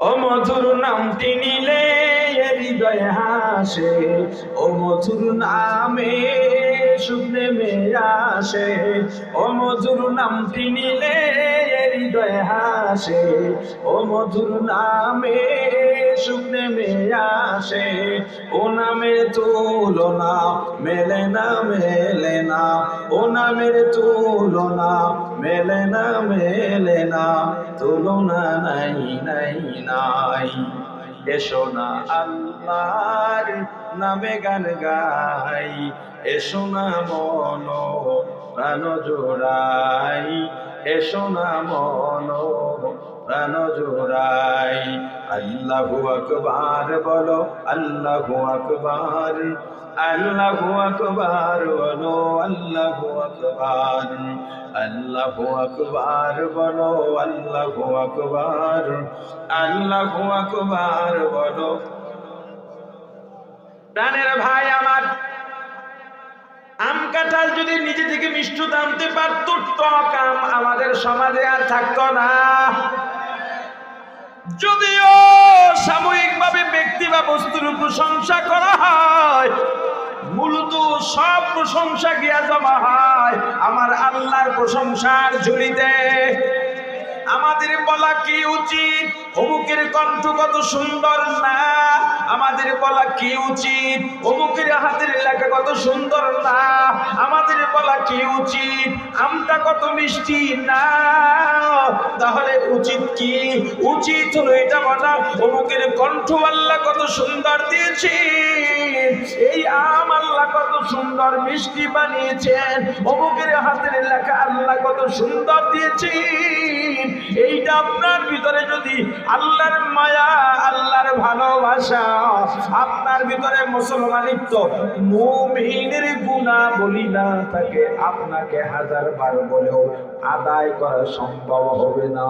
ও মধুর নামটি নিলে হৃদয় হাসে। ও মধুর নামে সুখ নেমে আসে। ও মধুর নামটি নিলে হৃদয় হাসে, ও মধুর নামে নেমে আসে। ও নামের তুলনা, মেলে না মেলে না। ও নামের তুলনা, মেলে না মেলে না। তুলনা নাই নাই নাই। এসো না আল্লাহর নামে গান গাই, এসো না মন প্রাণ জোড়াই। এসো না মন প্রাণ জোড়াই। আল্লাহু আকবার বলো, আল্লাহু আকবার আল্লাহু আকবার বলো, আল্লাহু আকবার আল্লাহু আকবার বলো, আল্লাহু আকবার আল্লাহু আকবার বলো। প্রাণের ভাই আমার আম কাঁঠাল যদি নিজে থেকে মিষ্টি দামতে পারত টক আম আমাদের সমাজে আর থাকতো না। যদিও সাময়িকভাবে ব্যক্তি বা বস্তুর প্রশংসা করা হয়, মূলত সব প্রশংসা গিয়া জমা হয় আমার আল্লাহর প্রশংসার ঝুলিতে আমাদের বলা কি উচিত? অমুকের কণ্ঠ কত সুন্দর না? আমাদের বলা কি উচিত? অমুকের হাতের লেখা কত সুন্দর না? আমাদের বলা কি উচিত? আমটা কত মিষ্টি না? তাহলে উচিত কি? উচিত হলো এটা বলা অমুকের কণ্ঠ আল্লাহ কত সুন্দর দিয়েছে। এই আম আল্লাহ কত সুন্দর মিষ্টি বানিয়েছেন। অমুকের হাতের লেখা আল্লাহ কত সুন্দর দিয়েছেন। এইটা আপনার ভিতরে যদি আল্লাহর মায়া, আল্লাহর ভালোবাসা, আপনার ভিতরে মুসলমানিত্ব, মুমিনের গুণা বলি না থাকে, আপনাকে হাজার বার বলেও আদায় করা সম্ভব হবে না।